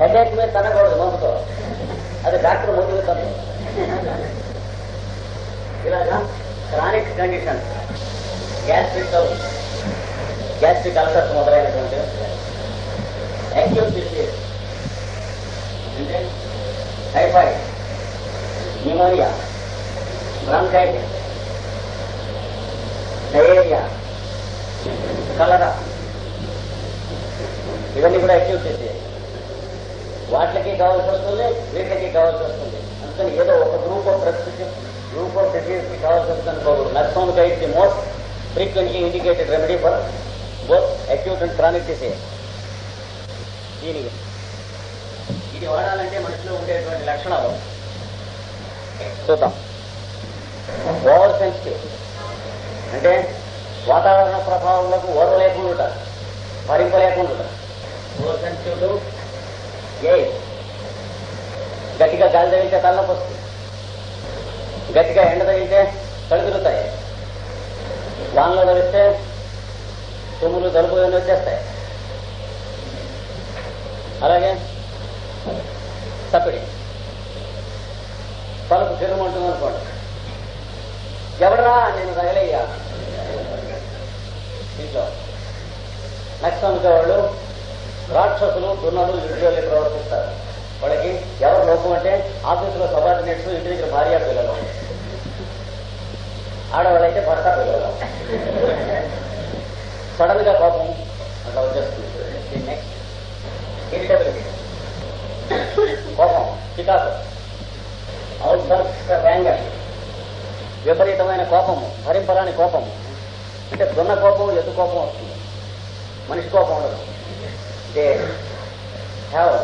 Headache మీద తనకూడదు మందుతో అది doctor ముందు తను ఇలాగా chronic condition gastric gastric ulcers మొదలైనటువంటి యాక్యూట్ డిసీజ్ అంటే typhoid pneumonia bronchitis diarrhoea cholera. ఇవన్నీ కూడా అక్యూట్ చేసే. వాటికి కావాల్సి వస్తుంది వీటికి కావాల్సి వస్తుంది. అందుకని ఏదో ఒక గ్రూప్ ఆఫ్ ప్రకృతి గ్రూప్ ఆఫ్ డిసీజ్కి కావాల్సి వస్తుంది అనుకోకూడదు. నర్సం it the most frequently indicated remedy for both acute and chronic disease దీనికి ఇది వాడాలంటే మనిషిలో ఉండేటువంటి లక్షణాలు. చూద్దాం. ఓవర్ సెన్సిటివ్ అంటే వాతావరణ ప్రభావంలోకి ఓర్వ లేకుండా ఓవర్ సెన్సిటివ్ ఏ? గట్టిగా గాలి తగిలితే తలనొప్పి వస్తుంది. గట్టిగా ఎండ తగిలితే తిరుగుతాయి వానలో తగిలితే తుమ్ములు ఇవన్నీ వచ్చేస్తాయి. అలాగే తప్పిడి. తలుపు తిరగమంటుంది అనుకోండి. ఎవడరా నేను తగలయ్యా? నెక్స్ట్ అనుకో వాళ్ళు రాక్షసులు దున్నలు ఇంటిలో ప్రవర్తిస్తారు. వాళ్ళకి ఎవరు లోపం అంటే ఆఫీసులో సబార్డినేట్స్ ఇంటి దగ్గర భార్య పిల్లలు. ఆడవాళ్ళైతే భర్త పిల్లలు. సడన్గా కోపం అట్లా వచ్చేస్తుంది. నెక్స్ట్ ఇరిటబిలిటీ కోపం చికాకు. Out anger. విపరీతమైన కోపము భరింపరాని కోపము అంటే దున్న కోపం ఎద్దు కోపం వస్తుంది. మనిషి కోపం ఉండదు. They have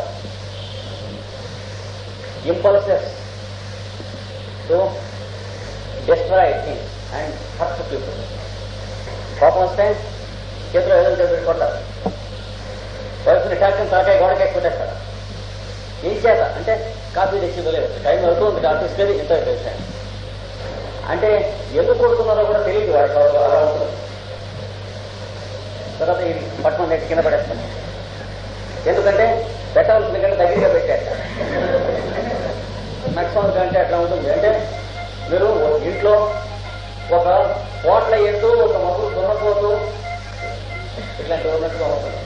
impulses to destroy things and hurt people కోపం వస్తే చేతిలో ఏదో చేతులు కొట్టారు వయసుని టాక్షన్ తాకాయ గోడకాయ కొట్టేస్తారు. ఏం చేత అంటే కాఫీ తెచ్చి ఇవ్వలేదు టైం అవుతుంది ఆఫీస్కి వెళ్ళి ఇంత చేశాను అంటే ఎందుకు కొడుతున్నారో కూడా తెలియదు వాడికి అలా- ఉంటుంది. తర్వాత ఈ పట్టణం నేను కింద పడేస్తాను ఎందుకంటే పెట్టాల్సిన కంటే దగ్గరగా పెట్టారు. నక్సల్ కంటే అట్లా ఉంటుంది. అంటే మీరు ఇంట్లో ఒక కోట్ల ఎత్తు ఒక మగుడు దున్నపోతూ ఇట్లాంటి ఉన్నట్టుగా ఉంటుంది.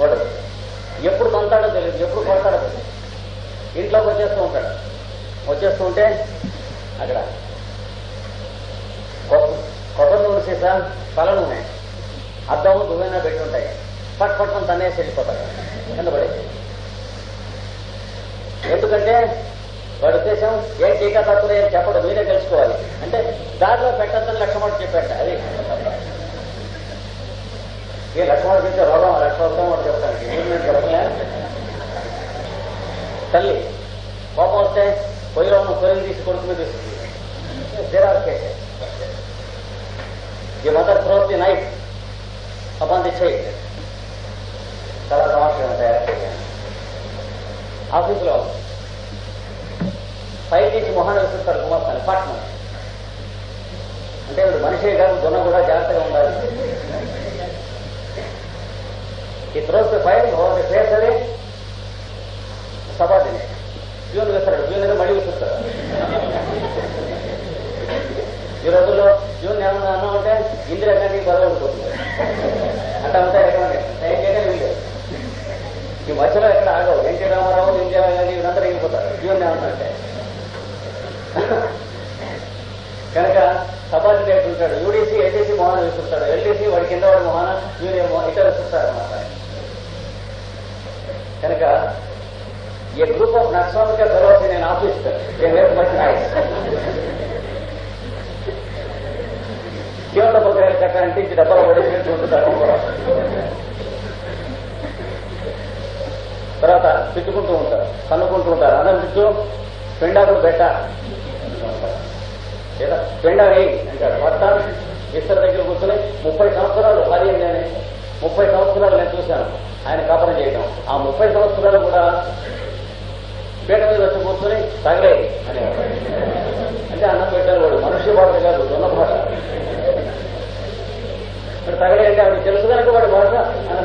వాడు ఎప్పుడు కొంటాడో తెలియదు ఎప్పుడు కొడతాడో తెలియదు. ఇంట్లోకి వచ్చేస్తూ ఉంటాడు. వచ్చేస్తూ ఉంటే అక్కడ. కొబ్బరి నూనె సీసా తల నూనె అద్దము దువ్వైనా పెట్టి ఉంటాయి. పట్ పట్టుకుని తనే వెళ్ళిపోతాడు కింద పడేసి ఎందుకంటే వాడి ఉద్దేశం ఏం టీకా తక్కువ ఏం చెప్పడం మీరే తెలుసుకోవాలి. అంటే దాంట్లో పెట్టద్దని లక్ష్మణుడు చెప్పాడు. అది. ఏ లక్ష్మణుడు చెప్తే రోగం లక్ష్మణం వాడు చెప్తాను చెప్పలే? తల్లి కోపం వస్తే పొయ్యిలో ఉన్న పొయ్యిని తీసి కొడుకు మీద ఇస్తుంది there are cases the mother throws the knife upon the child చాలా సమస్యలు ఉంటాయి ఆఫీసులో పై నుంచి మొహాన్ని విసురుతారు కుమార్తెని పట్నం అంటే ఇప్పుడు మనిషి కాదు గుణం కూడా జాగ్రత్తగా ఉండాలి ఈ throws the file over the face అది సబార్డినేట్ ప్యూన్ వేస్తాడు ప్యూన్ దగ్గర మళ్ళీ విసురుతాడు ఈ రోజుల్లో జూన్ ఏమన్నా అన్నం ఉంటే ఇందిరా గాంధీ గొడవ ఉండిపోతుంది అట్లా ఉంటాయి ఎక్కడంటే ఏం చేయడం వీళ్ళు ఈ మధ్యలో ఎక్కడ ఆగవు. ఎన్టీ రామారావు ఇందిరా గాంధీ వీళ్ళందరూ వెళ్ళిపోతారు. జూన్ నెల అంటే. కనుక సబార్డినేట్ ఉంటాడు. యూడీసీ ఎల్డీసీ మోహన్ విసురుతాడు ఎల్డీసీ వాడి కింద వాడి మోహన యూనియన్ మోహన్ ఇతర చూస్తారన్నమాట కనుక ఏ గ్రూప్ ఆఫ్ నక్సల్గా తర్వాత నేను ఆఫీస్ నేను రేపు మంచి చీరల జీవన పత్రికలు అంటించి ఇంటి డబ్బాలు పడేసి ఉంటున్నారు తర్వాత తిట్టుకుంటూ ఉంటారు కన్నుకుంటూ ఉంటారు. అందరం చుట్టూ పెండాకులు పెట్ట. లేదా పెండా వేయి భర్త ఇద్దరు దగ్గర కూర్చొని ముప్పై సంవత్సరాలు భార్య నేను ముప్పై సంవత్సరాలు నేను చూశాను. ఆయన కాపరం చేయడం ఆ ముప్పై సంవత్సరాలు కూడా పీట మీద వచ్చి కూర్చొని తగలే అనేవాడు. అంటే అన్న పెట్టారు వాడు మనుష్య భాష కాదు దున్న భాష తెలుసు కనుక వాడు భాష అన్నం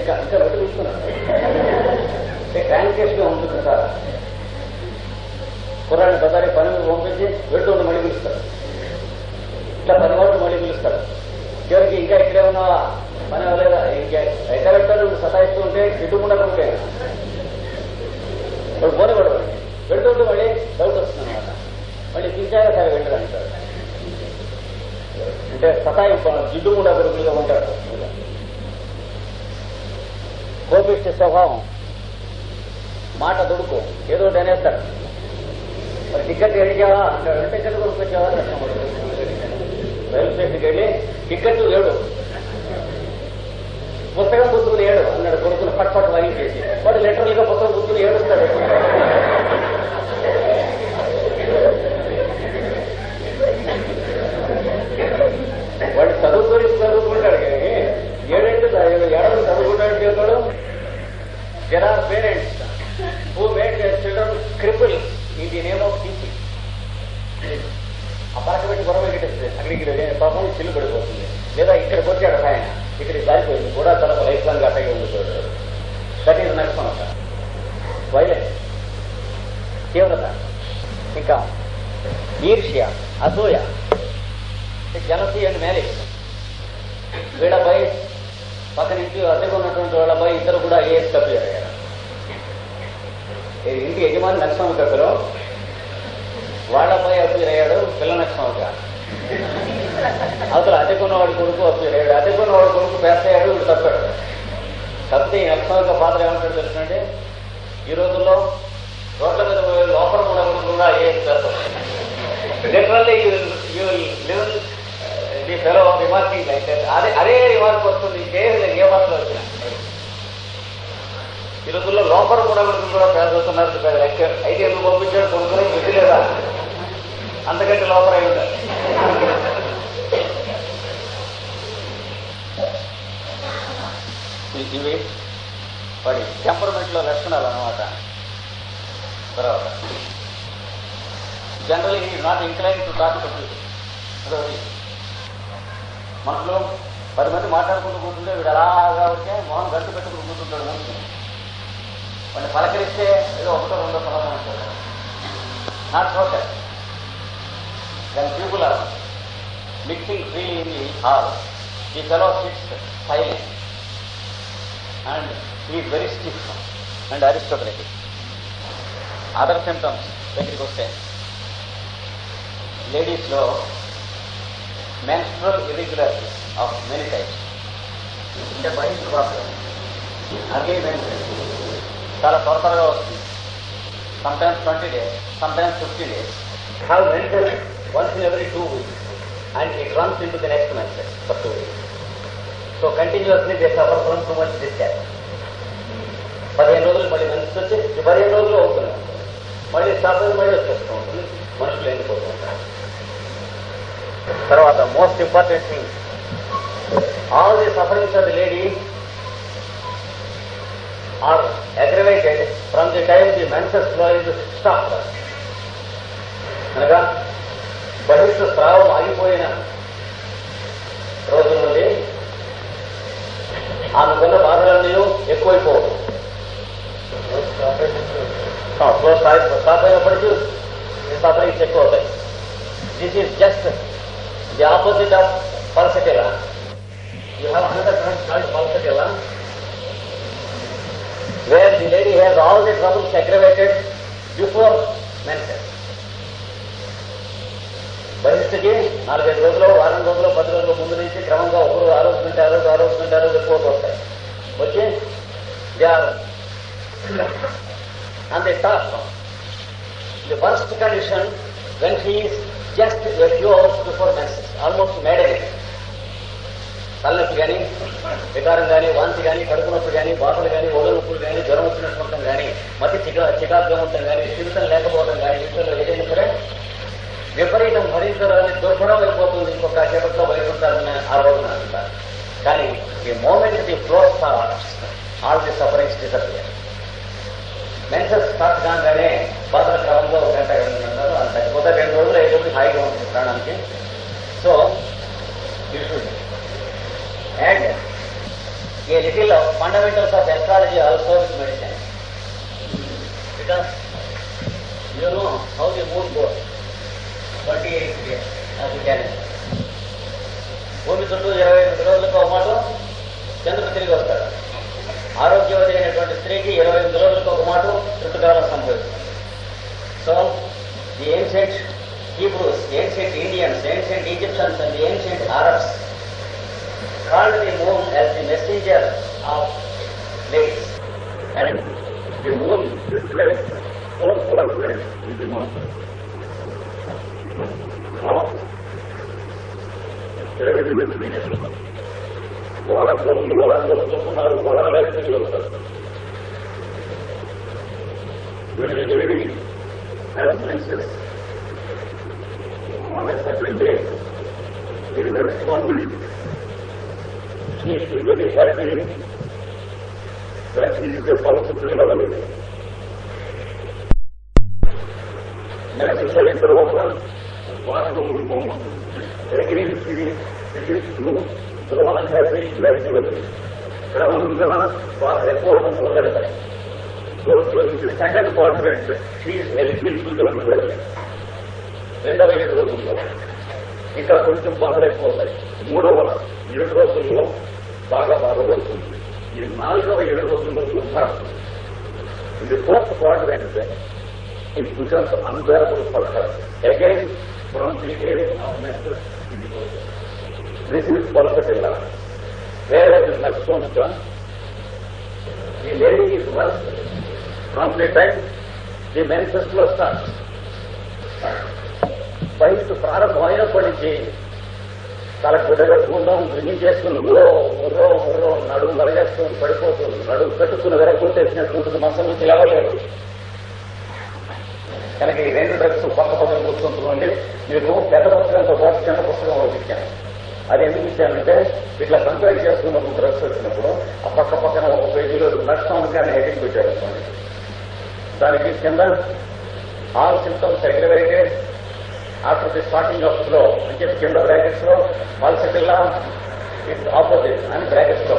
ఇంకా ఇంకా మెట్టు తీసుకున్నాడు అంటే ఉంటుంది సార్ కుర్రాడిని బజార్కి పని మీద పంపించి వెళ్తూ ఉండి మళ్ళీ పిలుస్తారు ఇట్లా పని వాళ్ళు మళ్ళీ పిలుస్తారు. చివరికి ఇంకా ఇక్కడే ఉన్నావా పని అవ్వలేదా? ఇంకా ఎక్కడ పెట్టాడు సతాయిస్తూ ఉంటే ఇటుకుండా ఉంటే. ఇప్పుడు పోనకూడదు వెళ్తుంటే మళ్ళీ డౌట్ వస్తుంది అనమాట మళ్ళీ పిలిచారా సరే వెళ్ళరు అంటాడు. అంటే సతాయింపు జిడ్డు కూడా కొడుకులుగా ఉంటాడు కోపిష్టి స్వభావం. మాట దుడుకు. ఏదో ఒకటి అనేస్తాడు మరి టికెట్ అడిగావా అంటాడు టికెట్ కొనుక్కొచ్చావా రైల్వే స్టేషన్కి వెళ్ళి టికెట్ లేడు. పుస్తకం పుత్రులు ఏడు. అన్నాడు కొడుకులు పట్ పట్ వాయించేసి. వాడు లిటరల్గా పుస్తకం పుత్రులు ఏడుస్తాడు వాడు చదువుకొని చదువుకుంటాడు కానీ ఏడేళ్ళు ఏడాది చదువుకుంటాడు చేస్తాడు there are parents who made their children cripple in the name of teaching ఆ పలక పెట్టి గొడవ పెట్టేస్తే అక్కడికి పాపం చిల్లు పడిపోతుంది లేదా ఇక్కడ కొట్టాడు ఆయన ఇక్కడికి దారిపోయింది కూడా తన లైఫ్ లాంగ్ అట్టగే ఉండిపోయాడు దట్ ఈజ్ నెక్స్ట్ అనమాట వైలెన్స్ తీవ్రత ఇంకా ఈర్ష్య అసూయ జలసీ అండ్ మ్యారేజ్ వీళ్ళపై పక్కన ఇంటి అద్దెకు ఉన్నటువంటి వాళ్ళపై ఇద్దరు కూడా ఐఏఎస్ కప్పారు ఇంటి యజమాని నరసింహ కప్పులో వాళ్ళపై అప్పీర్ అయ్యాడు పిల్ల నరసింహ అవతల అద్దెకున్నవాడి కొడుకు అప్పీర్ అయ్యాడు అద్దెకున్నవాడి కొడుకు పేస్ అయ్యాడు వీడు తప్పాడు. తప్పితే ఈ నరసింహ పాత్ర ఏమంటాడు తెలుసునండి ఈ రోజుల్లో రోడ్ల మీద పోయే లోపల కూడా కూడా ఐఏఎస్ చేస్తారు literally you live the fellow remarking like అదే అదే రిమార్క్ వస్తుంది. ఇంకేం ఏ భాషలో వచ్చిన. ఈ రోజుల్లో లోపల కూడా కొడుకులు కూడా పేదవుతున్నారు పెద్ద లెక్క. అయితే ఎందుకు పంపించాడు కొనుక్కునే బుద్ధి లేదా? అంతకంటే లోపల అయి ఉండాలి ఇవి వాడి టెంపర్మెంట్లో లక్షణాలు అనమాట తర్వాత generally not incline to talk అదొకటి. మనలో పది మంది మాట్లాడుకుంటూ కూర్చుంటే వీడు అలాగా వచ్చే మొహం గట్టు పెట్టుకుని కూర్చుంటాడు ముందు వాడిని పలకరిస్తే ఏదో ఒకటో రెండో సమాధానం ఉంటాడు నాట్ సోషల్ దాని people are mixing freely in the hall ఈ ఫెలో సిట్స్ సైలెంట్ అండ్ ఈ very stiff and aristocratic other symptoms దగ్గరికి వస్తే లేడీస్లో menstrual irregularities of many types అంటే బయట ప్రాబ్లం అగే మెన్స్ట్రల్ చాలా త్వర త్వరగా వస్తుంది. Sometimes twenty days sometimes fifty days have menstrual once in every two weeks and it runs in to the next menstrual for two weeks so continuously they suffer from too much discharge పదిహేను రోజులు మళ్ళీ మనిషి వచ్చి పదిహేను రోజులు అవుతున్నాం మళ్ళీ suffer మళ్ళీ వచ్చేస్తూ ఉంటుంది. మనుషులు ఎండిపోతూ ఉంటారు. తర్వాత most important thing all the sufferings of the lady are aggravated from the time the menses flow is stop అనగా బహిష్టు స్రావం ఆగిపోయిన రోజుల నుండి ఆమెకున్న బాధలన్నీ ఎక్కువైపోవు ఫ్లో స్టాప్ స్టాప్ అయినప్పటికీ సఫరింగ్స్ ఎక్కువ అవుతాయి this is just the opposite of pulsatilla you have another drug called pulsatilla where the lady has all the troubles aggravated before menses బహిష్ట నాలుగైదు రోజులు వారం రోజులు పది రోజుల ముందు నుంచి క్రమంగా ఒకరు ఆలోచన రోజు ఆలోచన ఆ రోజు రిపోర్ట్ వస్తాయి వచ్చి they are the first condition when he just a few hours before almost మేడని తలనొప్పి కానీ వికారం కానీ వాంతి కానీ కడుపు నొప్పి కానీ బాటలు కానీ ఒళ్ళు నొప్పులు కానీ జ్వరం వచ్చినట్టు ఉండటం కానీ మతి చికా చికాగ్గా ఉండటం కానీ స్థిమితం లేకపోవడం కానీ ఇంట్లో ఏదైనా సరే విపరీతం భరించడానికి దుర్భరం అయిపోతుంది ఇంకొక సేపట్లో బయటపడతారని ఆ రోజున అంటారు కానీ ఈ moment the flow all the sufferings disappear menses start కాగానే బాధల క్రమంలో ఒక గంట రెండు గంటలు అది తగ్గిపోతే రెండు రోజులు ఐదు రోజులు హాయిగా ఉంటుంది ప్రాణానికి. So and a little fundamentals of astrology also with medicine because you know how the moon goes twenty eight days భూమి చుట్టూ ఇరవై ఎనిమిది రోజులకు ఒక మాట చంద్రుడు తిరిగి వస్తాడు ఆరోగ్యవతి అయినటువంటి స్త్రీకి ఇరవై ఎనిమిది రోజులకు ఒక మాట ఋతుకాలం సంభవిస్తుంది so the ancient Hebrews ancient Indians ancient Egyptians and ancient Arabs called the moon as the messenger of ladies. And the moon reflects all colors in the Olan sorumlu olan dostumlar olana benziyorlar. Böyle görmeyin. Her neyse. Ama sakınca. Bir de sorumlu. Hiçbir böyle şart değil. Ben sizi de falsız duymamalıyım. Nasıl söylenir olmaz. Moon. Second quarter రెండవ ఏడు రోజుల్లో ఇంకా కొంచెం బాధలేకపోతాయి మూడవ ఏడు రోజుల్లో బాగా బాధపడుతుంది ఈ నాలుగవ ఏడు రోజుల్లో ఉద్ధారం ఇది ఫోర్త్ క్వార్టర్ ఏంటంటే it becomes unbearable for her. Again, from the area of mental This is perfect love. Whereas in Lakshmanata, the lady is worse. From the time the menses flow starts. వయసు ప్రారంభమైనప్పటి నుంచి తల బిడ్డగా గుండం drinking చేసుకుని ఓ ఓ ఓ నడుము నలగేసుకుని పడిపోతుంది నడుము కట్టుకుని వెరగొట్టేసినట్టుంటుంది మనసు నుంచి లేవలేదు కనుక ఈ రెండు డ్రగ్స్ పక్క పక్కన కూర్చుంటుందండి మీకు పెద్ద పుస్తకంతో పాటు చిన్న పుస్తకం ఒకటి ఇచ్చాను. అది ఎందుకు ఇచ్చానంటే ఇట్లా కంపేర్ చేసుకున్నప్పుడు డ్రగ్స్ వచ్చినప్పుడు ఆ పక్క పక్కన ఒక పేజీలో నష్టం కానీ హెడింగ్ పెట్టారు దానికి కింద all symptoms aggravated after the starting of flow అంటే కింద బ్రాకెట్స్లో పాల్సెటిల్లా ఇట్ ఆపోజిట్ అని బ్రాకెట్స్లో.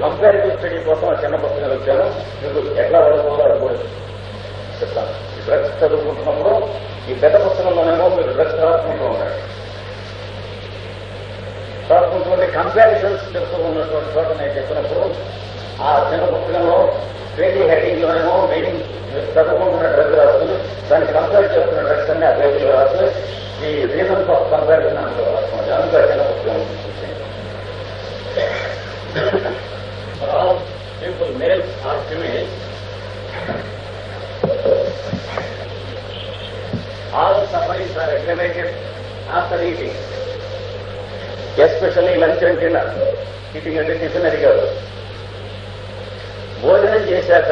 కంపారిటివ్ స్టడీ కోసం ఆ చిన్న పుస్తకాలు వచ్చాను మీకు ఎట్లా వెళ్ళబోదో అది కూడా చెప్తాను. ఈ డ్రగ్స్ చదువుకుంటున్నప్పుడు ఈ పెద్ద పుస్తకంలోనేమో మీరు డ్రగ్స్ రాసుకుంటూ ఉండాలి రాసుకుంటుంటే కంపారిజన్స్ చెప్తూ ఉన్నటువంటి చోట నేను చెప్పినప్పుడు ఆ చిన్న పుస్తకంలో పేజీ హెడ్డింగ్ లోనేమో మీనింగ్ చదువుకుంటున్న డ్రగ్ రాస్తుంది దానికి కంపేర్ చేస్తున్న డ్రగ్స్ అన్ని ఆ పేజీలో రాస్తుంది ఈ రీజన్స్ ఆఫ్ కంపారిజన్ అందులో రాస్తుంది అందులో చిన్న పుస్తకం all people males or females all sufferings are aggravated after eating, especially lunch and dinner tiffin అంటే టిఫిన్ అడిగారు భోజనం చేశాక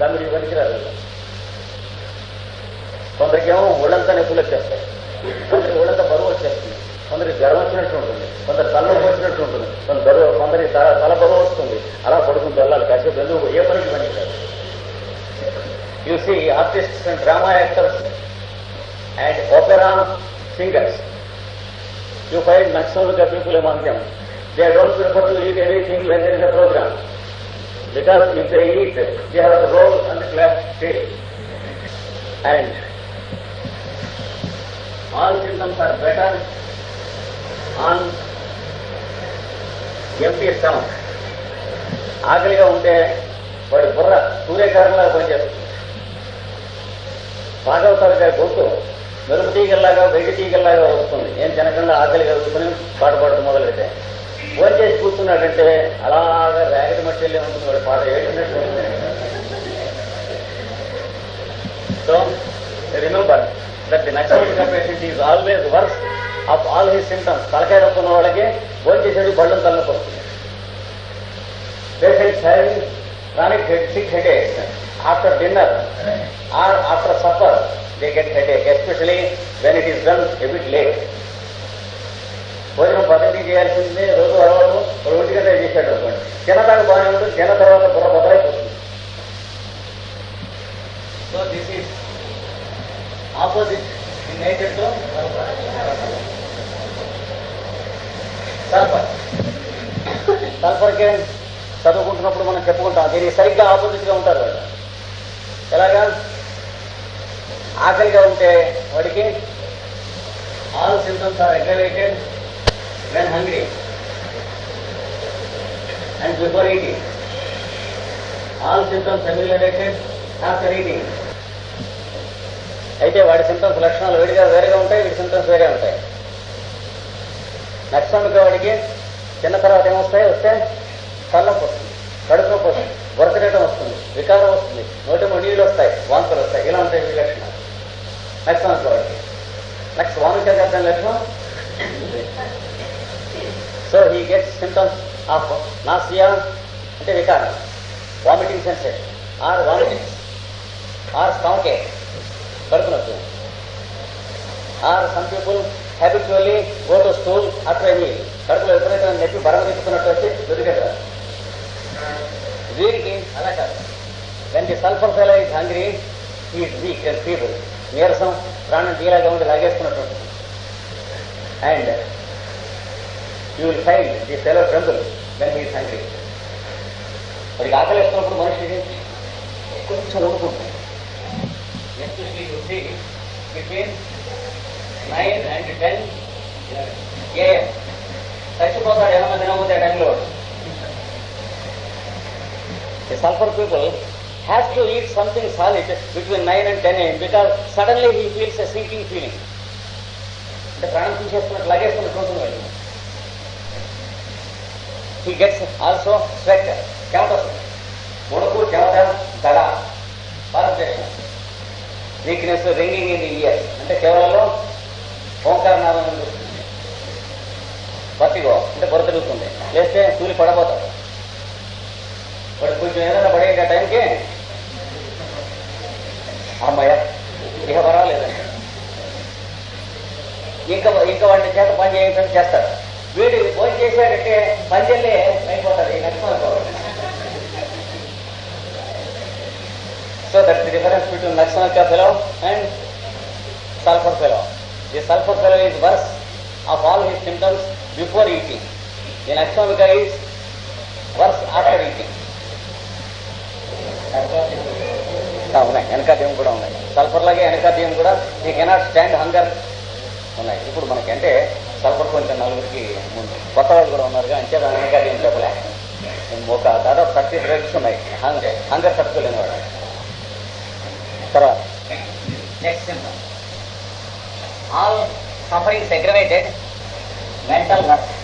దాన్ని పనికిరాదు కొందరికేమో ఒళ్ళంతా నొప్పులు వచ్చేస్తాయి. కొందరికి ఒళ్ళంతా బరువు వచ్చేస్తుంది. కొందరికి జ్వరం వచ్చినట్టు ఉంటుంది. కొందరు తల వచ్చినట్టు ఉంటుంది. కొంత బరువు కొందరి తల తల బరువు వస్తుంది. అలా పడుకుని వెళ్ళాలి కాసేపు ఎందుకు ఏ పనికి పనికిరాదు you see artists and drama actors and opera singers. You find maximum of the people among them. They don't prefer to eat anything when there is a program. Because if they eat, they have to roll on the glass. And all symptoms are better on empty stomach. ఆకలిగా ఉంటే వాడి బుర్ర సూర్యకారంలా పనిచేస్తుంది భాగవతాల గారి గొంతు మెరుపు తీగల్లాగా బయట తీగల్లాగా వస్తుంది. ఏం తినకుండా ఆకలి కలుగుకుని పాట పాడుతూ మొదలెట్టాయి ఫోన్ చేసి కూర్చున్నాడంటే అలాగా ర్యాకెట్ మట్టి ఉంటుంది వాడు పాట ఏంటంటే so remember that the naxalite patient is always worse of all his symptoms తలకాయ నొప్పి ఉన్న వాళ్ళకి ఫోన్ చేసేది బళ్ళం తలనొప్పి వస్తుంది. Patients having chronic head sick head after dinner or after supper they get headache especially when it is done a bit late. భోజనం పద్ధతి చేయాల్సిందే రోజు అలవాటు ఒక ఒంటి చేశాడు అనుకోండి. తినదాకా బాగానే ఉంటుంది తిన తర్వాత బుర్ర బదలైపోతుంది so this is opposite in nature to sulphur సల్ఫర్కే చదువుకుంటున్నప్పుడు మనం చెప్పుకుంటాం దీనికి సరిగ్గా ఆపోజిట్గా ఉంటారు వాళ్ళు. ఎలాగా? ఆకలిగా ఉంటే వాడికి all symptoms are aggravated when hungry and before eating all symptoms aggravated after eating అయితే వాడి సిమ్టమ్స్ లక్షణాలు వేడిగా వేరేగా ఉంటాయి వీడి సిమ్టమ్స్ వేరే ఉంటాయి. నక్సమిక వాడికి చిన్న తర్వాత ఏమొస్తాయి? వస్తే కళ్ళకు వస్తుంది కడుపు నొప్పి వస్తుంది వరకరేయడం వస్తుంది వికారం వస్తుంది నోటి నీళ్ళు వస్తాయి వాంతులు వస్తాయి. ఇలా ఉంటాయి వీడి లక్షణాలు. నక్సమిక వాడికి నెక్స్ట్ వామిక గర్భం లక్షణం so he gets symptoms of nausea అంటే వికారం vomiting sensation or vomiting or stomach ache కడుపు నొప్పి. Or some people habitually go to school అట్లా మీల్ కడుపులో విపరీతమైన నొప్పి బరం తెచ్చుకున్నట్టు వచ్చి దొరికేదా వీరికి అలా కాదు. When the sulphur fellow is hungry is weak and feeble నీరసం ప్రాణం తీరాగా ఉండి లాగేసుకున్నట్టు. And you will find the fellow tremble when he's hungry వాడికి ఆకలి వేస్తున్నప్పుడు మనిషికి కొంచెం ఊరుకుంటుంది especially you see between nine and ten AM చచ్చిపోతాడు ఏమన్నా తినకపోతే ఆ టైంలో sulphur people has to eat something solid between 9 and 10 am because suddenly he feels a sinking feeling. అంటే ప్రాణం తీసేస్తున్నట్టు లాగేస్తున్నట్టు ఉంటుంది వెళ్ళి హీ గెట్స్ ఆల్సో స్వెట్ చెమట ఉడుకు చెమట దడ. భారతదేశం. Weakness ringing in the ear అంటే కేవలంలో ఓంకారనాదం ఉంటుంది బతిగో అంటే బొర తిరుగుతుంది. లేస్తే తూలి పడబోతాడు వాడు కొంచెం ఏదైనా పడే టైంకి అమ్మాయ ఇక పర్వాలేదండి ఇంకా ఇంకా వాడిని చేత పని చేయించడం చేస్తాడు వీడు భోజనం చేశాడంటే పంజల్లే అయిపోతాడు ఈ nux so that the difference between nux fellow and sulphur fellow the sulphur fellow is worse of all his symptoms before eating the nux vomica is worse after eating ఉన్నాయి. వెనకాద్యం కూడా ఉన్నాయి. సల్ఫర్ లాగే వెనకాద్యం కూడా ఈ కెనాట్ స్టాండ్ హంగర్ ఉన్నాయి. ఇప్పుడు మనకి అంటే సల్ఫర్ కొంచెం నలుగురికి ముందు. కొత్త వాళ్ళు కూడా ఉన్నారుగా అంతే దాని వెనకాద్యం చెప్పలే. ఒక దాదాపు థర్టీ డ్రగ్స్ ఉన్నాయి. హంగర్ హంగర్ తట్టుకోలేని వాడు తర్వాత next all suffering aggravated mental health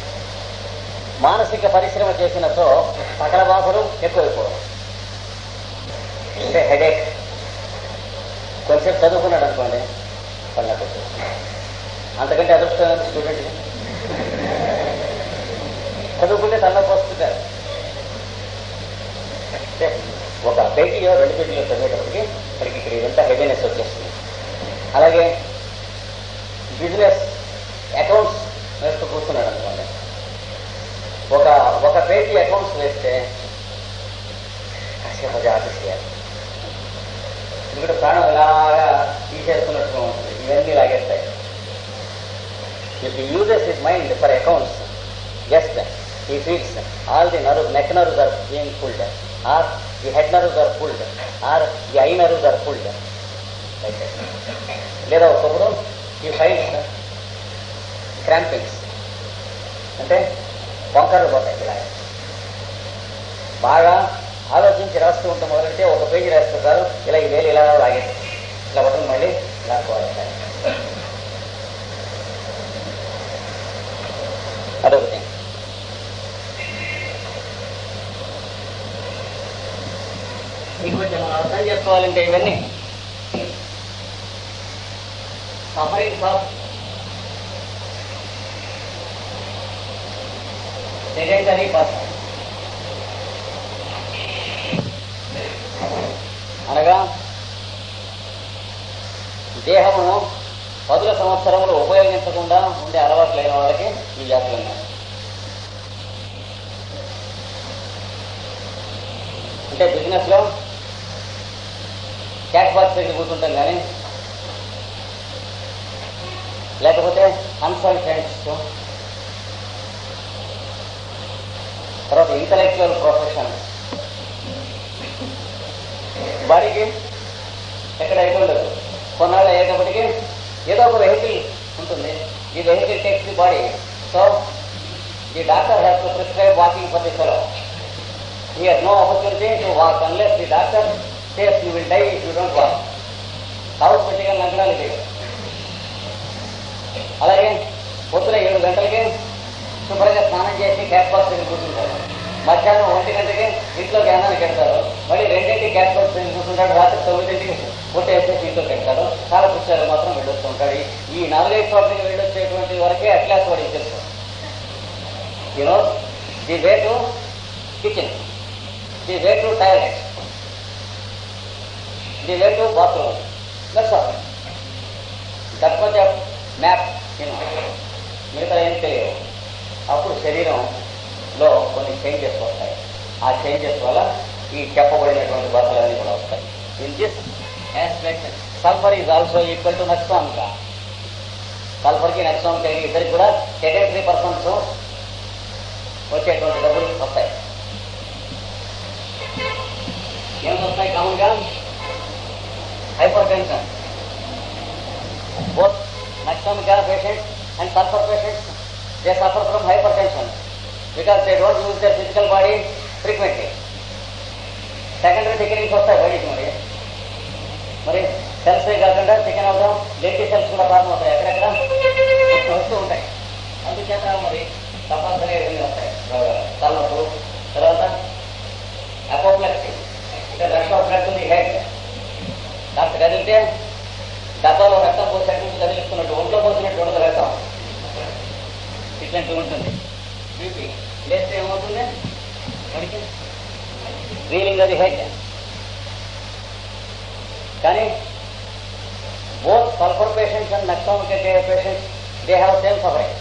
మానసిక పరిశ్రమ చేసినతో సకల బాధలు ఎక్కువైపోవడం అంటే హెడేక్ కొంచెం చదువుకున్నాడు అనుకోండి. పళ్ళకు అంతకంటే అదృష్టం స్టూడెంట్ చదువుకుంటే తనలోకి వస్తుంటారు అంటే ఒక పేజీలో రెండు పేజీలో చదివేటప్పటికి మనకి ఇక్కడ ఇదంతా హెవీనెస్ వచ్చేస్తుంది. అలాగే బిజినెస్ అకౌంట్స్ వేస్తూ కూర్చున్నాడు అనుకోండి. ఒక ఒక పేజీ అకౌంట్స్ వేస్తే కాసేపు అది ఆఫీస్ చేయాలి ఎందుకంటే ప్రాణం ఇలాగా తీసేస్తున్నట్టుగా ఉంటుంది. ఇవన్నీ లాగేస్తాయి. If uses his mind for accounts just he feels all the nerve neck nerves are being pulled or the head nerves are pulled or the eye nerves are pulled లేదా ఒకప్పుడు ఈ ఫైల్స్ క్రాంపింగ్స్ అంటే వంకరలు పోతాయి ఇలా బాగా ఆలోచించి రాస్తూ ఉంటాం మొదలంటే ఒక పేజీ రాస్తుంటారు ఇలా ఈ వేలు ఇలా లాగే ఇలా పట్టుకుని మళ్ళీ లాక్కోవాలి సార్ అదొకటి. మీకు కొంచెం అర్థం చేసుకోవాలంటే ఇవన్నీ. సఫరింగ్ బాబు సెకండ్ ఫస్ట్ తర్వాత ఇంటలెక్చువల్ ప్రొఫెషన్ బాడీకి ఎక్కడ అయితే ఉండదు. కొన్నాళ్ళు అయ్యేటప్పటికి ఏదో ఒక వెహికల్ ఉంటుంది. ఈ vehicle takes the body so ఈ doctor has to prescribe walking for the fellow he he's no opportunity to walk unless the doctor says you will die if you don't walk. House పెట్టిగా లంకడాలు అలాగే పొద్దున ఏడు గంటలకి శుభ్రంగా స్నానం చేసి cash box దగ్గర కూర్చుంటారు. మధ్యాహ్నం ఒంటి గంటకి ఇంట్లో జ్ఞానానికి వెళ్తారు మళ్ళీ రెండింటికి గ్యాస్ బాక్స్ దగ్గర రాత్రి తొమ్మిదింటికి పూట వేసేసి ఇంట్లోకి వెళ్తాడు చాలా పుస్తకాలు మాత్రం వెళ్ళొస్తుంటాడు ఈ- నాలుగైదు చోట్లకి వెళ్ళొచ్చేటువంటి వరకే అట్లాస్ వాడికి తెలుసు. You know the way to kitchen the way to toilet the way to bathroom that's all that much of map you know మిగతా ఏం తెలియదు అప్పుడు శరీరం శరీరంలో కొన్ని చేంజెస్ వస్తాయి. ఆ చేంజెస్ వల్ల ఈ చెప్పబడినటువంటి బాధలన్నీ కూడా వస్తాయి. In this aspect sulphur is also equal to నక్సాన్గా సల్ఫర్కి నక్సాన్కి ఇద్దరికి కూడా సెకండరీ పర్సన్స్ వచ్చేటువంటి డబ్బులు వస్తాయి. ఏం వస్తాయి కామన్గా hypertension both Maxomica patients and sulfur patients, they suffer from hypertension. Because they don't use their physical body frequently. Secondary techniques వస్తాయి బయటికి మరి. మరి సెల్స్ కాకుండా చికెన్ అవుతాం డెంటీ సెల్స్ కూడా ఫార్మ్ అవుతాయి. ఎక్కడెక్కడ వస్తూ ఉంటాయి. అందుచేత మరి తప్పనిసరిగా ఇవన్నీ వస్తాయి. తలనొప్పు తర్వాత అపోప్లెక్సీ అంటే rush of blood the head కాస్త కదిలితే డబ్బాలో రక్తం పోసేట్టు కదిలిస్తున్నట్టు ఒంట్లో పోసినట్టు ఉండదు రక్తం. ఇట్లాంటివి ఉంటుంది. బీపీ లేస్తే ఏమవుతుంది వాడికి ఫీలింగ్ అది హెడ్ కానీ both sulphur patients and nux vomica patients they have same suffering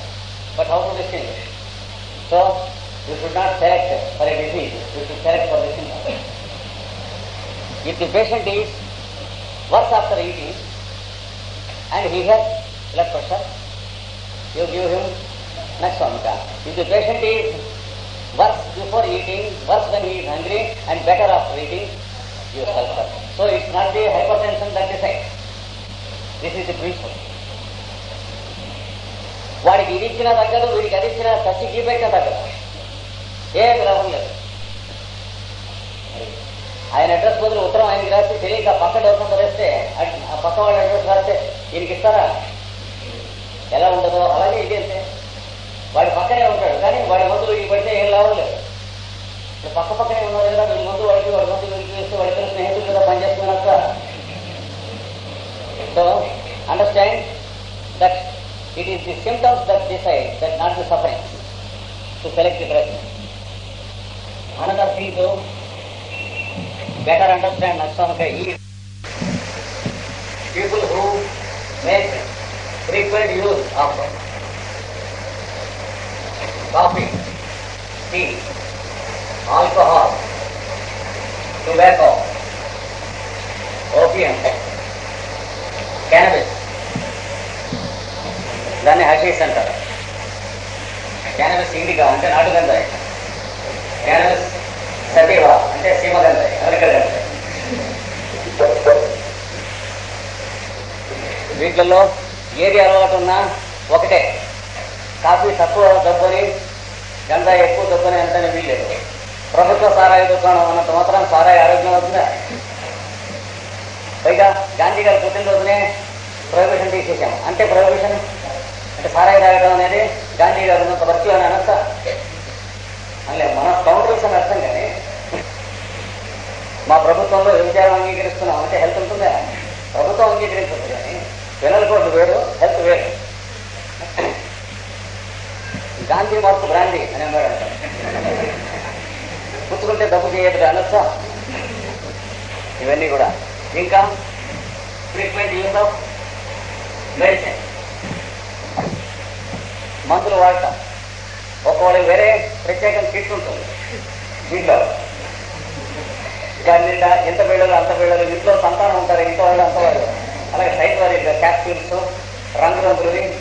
but how to distinguish so you should not select for a disease you should select for the symptom if the patient is worse after eating and he has blood pressure, you give him Naxomica. If the patient is worse before eating, worse when he is hungry, and better after eating, you sulfur. So it's not the hypertension that decides. This is the principle. వాడికి ఇది ఇచ్చినా తగ్గదు వీడికి అది ఇచ్చినా చచ్చి గీ పెట్టినా తగ్గదు ఏ గ్రహం లేదు ఆయన అడ్రస్ బదులు ఉత్తరం ఆయనకి రాస్తే తెలియక పక్క డబ్బు రాస్తే ఆ పక్క వాళ్ళ అడ్రస్ రాస్తే ఈయనకి ఇస్తారా ఎలా ఉండదో అలాగే ఇది అంతే వాడి పక్కనే ఉంటాడు. కానీ వాడి మందులు వీడికి పడితే ఏం లాభం లేదు. ఇప్పుడు పక్క పక్కనే ఉన్నారు కదా వీడి మందు వాడికి వాడి మందు వీడికి వేస్తే వాడి ఇద్దరు స్నేహితులు కదా పనిచేస్తున్నట్ట so understand that it is the symptoms that decide that not the suffering to select the drug another thing better understand Naxamaka is people who make frequent use of coffee tea alcohol tobacco, opium cannabis. దాన్ని hashish అంటారు. Cannabis indica అంటే నాటుగంధాయి cannabis సతీవ అంటే సీమగంధాయి America గంధాయి వీటిల్లో ఏది అలవాటు ఉన్నా ఒకటే. Coffee తక్కువ డబ్బుని ఎంత ఎక్కువ డబ్బుని ఎంతనే వీల్లేదు. ప్రభుత్వ సారాయి దుకాణం ఉన్నంత మాత్రం సారాయి ఆరోగ్యం అవుతుందా పైగా గాంధీ గారు పుట్టినరోజునే ప్రొహిబిషన్ తీసేసాము అంటే ప్రొహిబిషన్? అంటే సారాయి తాగడం అనేది గాంధీ గారు ఉన్నంత వరకు అని అనొచ్చా. అలే మన కౌంటర్స్ అని అర్థం కానీ మా ప్రభుత్వంలో వ్యభిచారం అంగీకరిస్తున్నాం అంటే హెల్త్ ఉంటుందా? ప్రభుత్వం అంగీకరించదు కానీ పిల్లల కోర్టు వేరు హెల్త్ వేరు. గాంధీ మార్పు బ్రాంది అని అన్నాడు పుచ్చుకుంటే డబ్బు చేయదు అనొచ్చా? ఇవన్నీ కూడా. ఇంకా? Frequent use of medicine. మందులు వాడటం. ఒకవేళ వేరే ప్రత్యేకం కిట్ ఉంటుంది దీంట్లో. దాని నిండా ఎంత బిళ్ళలు అంత బిళ్ళలు ఇంట్లో సంతానం ఉంటారు ఇంత వాళ్ళు అంత వాళ్ళు. అలాగే సైట్ వారి క్యాప్సూల్స్ రంగురంగులవి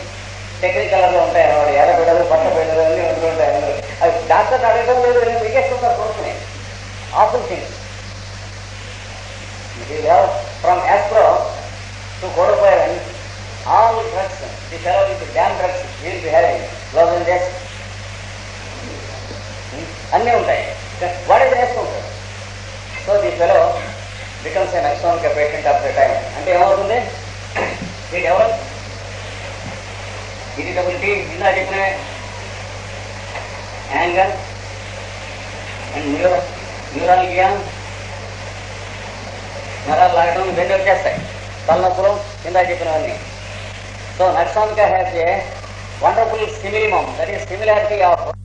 టెక్నిక్ కలర్లో ఉంటాయి అన్నమాట. ఎర్ర బిళ్ళలు పట్ట బిళ్ళలు అన్నీ ఉంటుంటాయి అవి డాక్టర్ అడగడం లేదు నేను మిగేస్తుంటారు కొనుక్కుని awful things from Aspro to కోడోపోయారన్. All drugs the fellow with damn drugs will be having global index అన్నీ ఉంటాయి. వాడే వేసుకుంటాడు so the fellow becomes an ఎక్స్ట్రాన్ patient of the time అంటే ఏమవుతుంది? వీడు ఎవరు? ఇరిటబిలిటీ ఇందా చెప్పిన యాంగర్ అండ్ న్యూరో న్యూరాలజియా నరాలు లాగడం ఇవన్నీ వచ్చేస్తాయి. తలనొప్పులు ఇందా చెప్పినవన్నీ. So నక్సాన్కా has a wonderful simillimum that is similarity of